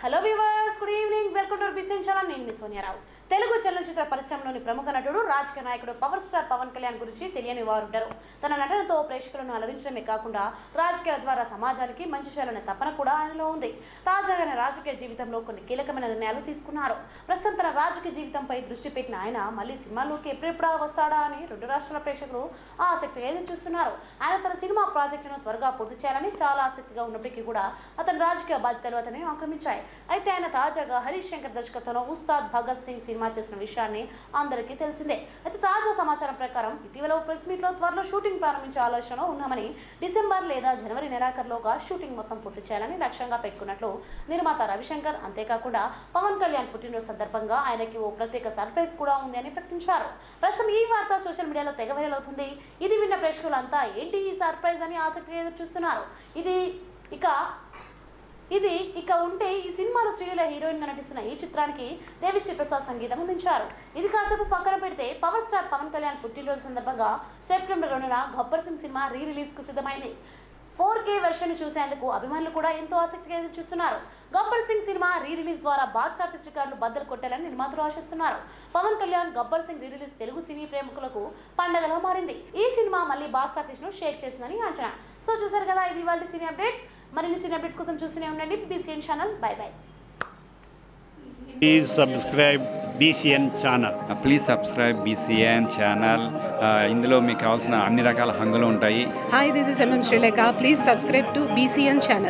Hello viewers good evening welcome to BCN చాలా నేను మీ సోనియారావు తెలుగు చలనచిత్ర పరిశ్రమలోని ప్రముఖ నటుడు రాజకీయ నాయకుడు పవర్ స్టార్ పవన్ కళ్యాణ్ గురించి తెలియని వారుంటారు తన నటనతో ప్రేక్షకులను అలరించడమే కాకుండా రాజకీయాల ద్వారా సమాజానికి మంచి చేయాలనే తపన కూడా ఆయనలో ఉంది. తాజాగానే రాజకీయ జీవితంలో కొన్ని కీలకమైన నిర్ణయాలు తీసుకున్నారు. ప్రస్తుతం తన రాజకీయ జీవితంపై దృష్టి పెట్టిన ఆయన మళ్ళీ సినిమాలోకి ఎప్పుడెప్పుడా వస్తాడా అని రెండు రాష్ట్రాల ప్రేక్షకులు ఆసక్తిగా ఎదురు చూస్తున్నారు. ఆయన తన సినిమా ప్రాజెక్టును త్వరగా పూర్తి చేయాలని చాలా ఆసక్తిగా ఉన్నప్పటికీ కూడా అతని రాజకీయ బాధ్యతలు అతన్ని ఆక్రమించాయి. అయితే ఆయన తాజాగా హరీష్ శంకర్ దర్శకత్వంలో ఉస్తాద్ భగత్ సింగ్ సినిమా చేసిన విషయాన్ని అందరికీ తెలిసిందే. అయితే తాజా సమాచారం ప్రకారం ఇటీవల ఓ ప్రెస్ మీట్లో త్వరలో షూటింగ్ ప్రారంభించే ఆలోచన ఉన్నామని డిసెంబర్ లేదా జనవరి నెలాఖరులోగా షూటింగ్ మొత్తం పూర్తి చేయాలని లక్ష్యంగా పెట్టుకున్నట్లు నిర్మాత రవిశంకర్ అంతేకాకుండా పవన్ కళ్యాణ్ పుట్టినరోజు సందర్భంగా ఆయనకి ఓ ప్రత్యేక సర్ప్రైజ్ కూడా ఉంది అని ప్రకటించారు. ప్రస్తుతం ఈ వార్త సోషల్ మీడియాలో తెగ వైరల్ అవుతుంది. ఇది విన్న ప్రేక్షకులంతా ఏంటి ఈ సర్ప్రైజ్ అని ఆసక్తిగా ఎదురు చూస్తున్నారు ఇది ఇక ఇది ఇక ఉంటే ఈ సినిమాలో శ్రీల హీరోయిన్గా నటిస్తున్న ఈ చిత్రానికి దేవిశ్రీ ప్రసాద్ సంగీతం అందించారు. ఇది కాసేపు పక్కన పెడితే పవర్ స్టార్ పవన్ కళ్యాణ్ పుట్టినరోజు సందర్భంగా సెప్టెంబర్ రెండున గబ్బర్ సింగ్ సినిమా రీ రిలీజ్కు సిద్ధమైంది. ఫోర్ కే వెర్షన్ చూసేందుకు అభిమానులు కూడా ఎంతో ఆసక్తిగా ఎదురు చూస్తున్నారు. Gabbar Singh cinema re release ద్వారా బాక్స్ ఆఫీస్ రికార్డులు బద్దలు కొట్టాలని నిర్మాతలు ఆశిస్తున్నారు. పవన్ కళ్యాణ్ గబ్బర్ సింగ్ రీ రిలీజ్ తెలుగు సినీ ప్రేమికులకు పండగలో మారింది. ఈ సినిమా మళ్ళీ బాక్స్ ఆఫీస్ను షేక్ చేసిందని అంచనా. సో చూసారు కదా ఇది వాళ్ళ సినీ అప్డేట్స్. మరిన్ని సినీ అప్డేట్స్ కోసం చూస్తూనే ఉండండి. BCN channel bye bye please subscribe BCN channel please subscribe BCN channel ఇందులో మీకు కావాల్సిన అన్ని రకాల హంగులు ఉంటాయి. Hi, this is MM Sri Lanka. Please subscribe to BCN channel.